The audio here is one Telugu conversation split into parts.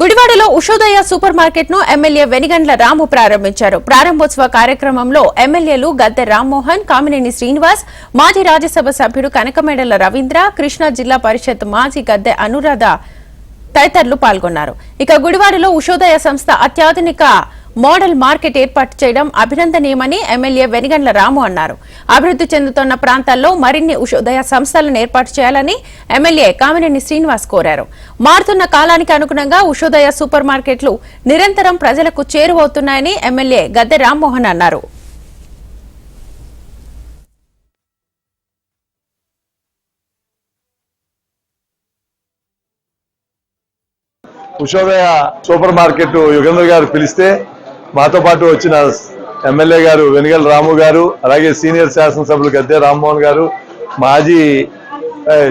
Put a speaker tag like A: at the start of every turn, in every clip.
A: గుడివాడలో ఉషోదయ సూపర్ మార్కెట్ను ఎమ్మెల్యే వెనిగండ్ల రాము ప్రారంభించారు. ప్రారంభోత్సవ కార్యక్రమంలో ఎమ్మెల్యేలు గద్దె రామ్మోహన్ కామినేని శ్రీనివాస్ మాజీ రాజ్యసభ సభ్యుడు కనకమేడల రవీంద్ర కృష్ణా జిల్లా పరిషత్ మాజీ గద్దె అనురాధ తదితరులు పాల్గొన్నారు. ఇక గుడివాడలో ఉషోదయ సంస్థ అత్యాధునిక మోడల్ మార్కెట్ ఏర్పాటు చేయడం అభినందనీయమని ఎమ్మెల్యే వెనిగండ్ల రాము అన్నారు. అభివృద్ధి చెందుతున్న ప్రాంతాల్లో మరిన్ని ఉషోదయ సంస్థలను ఏర్పాటు చేయాలని ఎమ్మెల్యే కామినేని శ్రీనివాస్ కోరారు. మారుతున్న కాలానికి అనుగుణంగా ఉషోదయ సూపర్ మార్కెట్లు నిరంతరం ప్రజలకు చేరువవుతున్నాయని ఎమ్మెల్యే గద్దె రామ్మోహన్ అన్నారు.
B: ఉషోదయ సూపర్ మార్కెట్ యుగేంద్ర గారు పిలిస్తే మాతో పాటు వచ్చిన ఎమ్మెల్యే గారు వెనుగల్ రాము గారు అలాగే సీనియర్ శాసనసభ్యులు గద్దె రామ్మోహన్ గారు మాజీ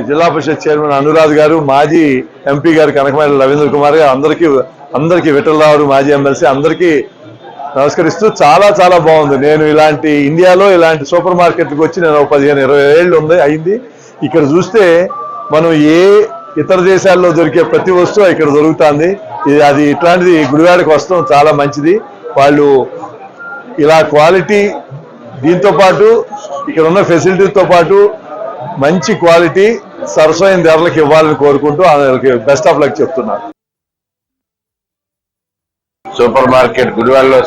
B: జిల్లా పరిషత్ చైర్మన్ అనురాధ్ గారు మాజీ ఎంపీ గారు కనకమైన రవీంద్ర కుమార్ గారు అందరికీ అందరికీ విఠలరావు మాజీ ఎమ్మెల్సీ అందరికీ నమస్కరిస్తూ చాలా చాలా బాగుంది. నేను ఇలాంటి ఇండియాలో ఇలాంటి సూపర్ మార్కెట్కి వచ్చి నేను ఒక పదిహేను ఇరవై ఏళ్ళు ఉంది అయింది. ఇక్కడ చూస్తే మనం ఏ ఇతర దేశాల్లో దొరికే ప్రతి వస్తువు ఇక్కడ దొరుకుతుంది. ఇది అది ఇట్లాంటిది గుడివాడకి వస్తాం చాలా మంచిది. వాళ్ళు ఇలా క్వాలిటీ దీంతో పాటు ఇక్కడ ఉన్న ఫెసిలిటీతో పాటు మంచి క్వాలిటీ సరసమైన ధరలకు ఇవ్వాలని కోరుకుంటూ ఆయనకి బెస్ట్ ఆఫ్ లక్ చెప్తున్నారు
C: సూపర్ మార్కెట్ గుడివాడలో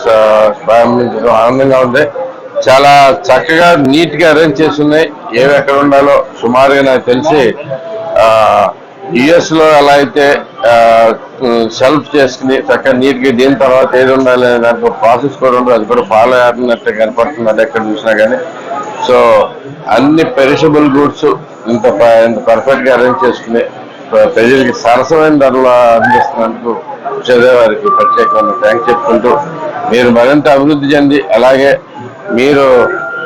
C: ప్రారంభించడం ఆనందంగా ఉంది. చాలా చక్కగా నీట్గా అరేంజ్ చేసి ఉన్నాయి. ఏవి ఎక్కడ ఉండాలో సుమారుగా నాకు తెలిసి యుఎస్లో ఎలా అయితే సెల్ఫ్ చేసుకుని చక్కగా నీట్గా దీని తర్వాత ఏది ఉండాలి దానికి ప్రాసెస్ కూడా ఉండదు అది కూడా ఫాలో అవుతున్నట్టు కనపడుతుంది అది ఎక్కడ చూసినా కానీ సో అన్ని పెరిషబుల్ గూడ్స్ ఇంత ఇంత పర్ఫెక్ట్గా అరేంజ్ చేసుకుని ప్రజలకి సరసమైన ధరలు అందిస్తున్నందుకు చదివే వారికి ప్రత్యేకమైన థ్యాంక్స్ చెప్పుకుంటూ మీరు మరింత అభివృద్ధి చెంది అలాగే మీరు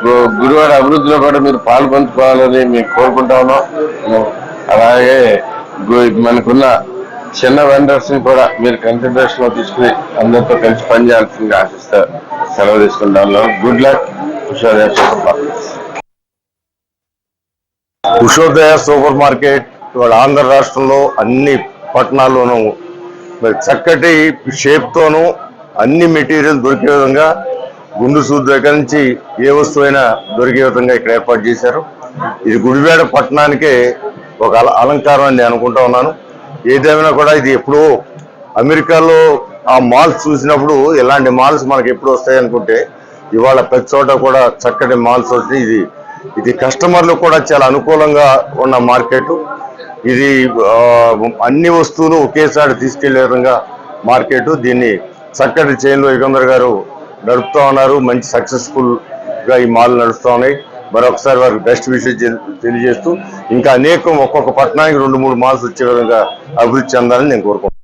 C: గు- గురువారి అభివృద్ధిలో కూడా మీరు పాలు పంచుకోవాలని మేము కోరుకుంటా ఉన్నాం. అలాగే మనకున్న చిన్న వెండర్స్ని కూడా మీరు కన్సిడరేషన్లో తీసుకుని అందరితో కలిసి పనిచేయాల్సిందిగా ఆశిస్తారు సెలవు తీసుకుంటా good luck. Ushodaya super market
B: Ushodaya super market ఇవాళ ఆంధ్ర రాష్ట్రంలో అన్ని పట్టణాల్లోనూ మరి చక్కటి షేప్తోనూ అన్ని మెటీరియల్ దొరికే విధంగా గుండు సూద్ దగ్గర నుంచి ఏ వస్తువైనా దొరికే విధంగా ఇక్కడ ఏర్పాటు చేశారు. ఇది గుడివాడ పట్టణానికే ఒక అలంకారం అని నేను అనుకుంటా ఉన్నాను. ఏదేమైనా కూడా ఇది ఎప్పుడో అమెరికాలో ఆ మాల్స్ చూసినప్పుడు ఇలాంటి మాల్స్ మనకి ఎప్పుడు వస్తాయి అనుకుంటే ఇవాళ ప్రతి చోట కూడా చక్కటి మాల్స్ వచ్చి ఇది ఇది కస్టమర్లు కూడా చాలా అనుకూలంగా ఉన్న మార్కెట్. ఇది అన్ని వస్తువులు ఒకేసారి తీసుకెళ్ళే విధంగా మార్కెట్. దీన్ని చక్కటి చైన్లో యుగంధర్ గారు నడుపుతా ఉన్నారు. మంచి సక్సెస్ఫుల్గా ఈ మాల్ నడుస్తూ ఉన్నాయి. మరొకసారి వారికి బెస్ట్ విషయం తెలియజేస్తూ ఇంకా అనేకం ఒక్కొక్క పట్టణానికి రెండు మూడు మాల్స్ వచ్చే విధంగా అభివృద్ధి చెందాలని నేను కోరుకుంటున్నాను.